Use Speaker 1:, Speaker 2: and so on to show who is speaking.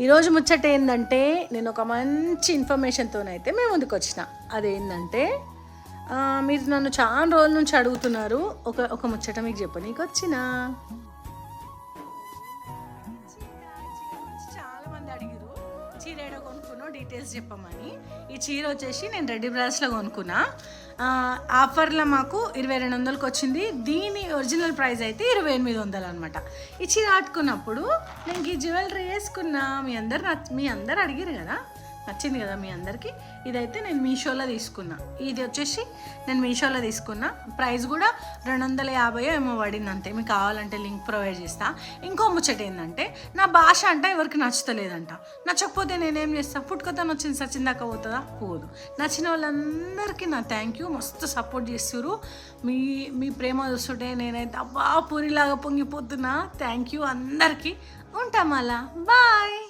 Speaker 1: ఈరోజు ముచ్చట ఏంటంటే నేను ఒక మంచి ఇన్ఫర్మేషన్తోనైతే మేము ముందుకు వచ్చిన. అదేంటంటే మీరు నన్ను చాలా రోజుల నుంచి అడుగుతున్నారు. ఒక ఒక ముచ్చట మీకు చెప్పనీకి వచ్చిన? చాలా మంది అడిగారు చీర ఏడ కొనుక్కున్నావు? డీటెయిల్స్ చెప్పమని. ఈ చీర వచ్చేసి నేను రెడ్డి బ్రాస్లో కొనుక్కున్నా. ఆఫర్లో మాకు ఇరవై రెండు వందలకి వచ్చింది. దీని ఒరిజినల్ ప్రైస్ అయితే ఇరవై ఎనిమిది వందలు అనమాట ఇచ్చి దాటుకున్నప్పుడు నేను ఈ జ్యువెలరీ వేసుకున్నా. మీ అందరు మీ అందరు అడిగారు కదా. నచ్చింది కదా మీ అందరికీ? ఇదైతే నేను మీషోలో తీసుకున్నా. ఇది వచ్చేసి నేను మీషోలో తీసుకున్నా. ప్రైస్ కూడా రెండు వందల యాభై ఏమో పడింది అంతే మీకు కావాలంటే లింక్ ప్రొవైడ్ చేస్తా. ఇంకో ముచ్చట ఏంటంటే నా భాష అంటే ఎవరికి నచ్చుతలేదంట. నచ్చకపోతే నేనేం చేస్తా? పుట్టుకతను వచ్చింది దాకా పోతుందా? పోదు. నచ్చిన వాళ్ళందరికీ నా థ్యాంక్ యూ మస్తు సపోర్ట్ చేస్తున్నారు మీ మీ ప్రేమ చూస్తుంటే నేనైతే అబ్బా పూరిలాగా పొంగిపోతున్నా. థ్యాంక్ యూ అందరికీ. ఉంటాం అలా బాయ్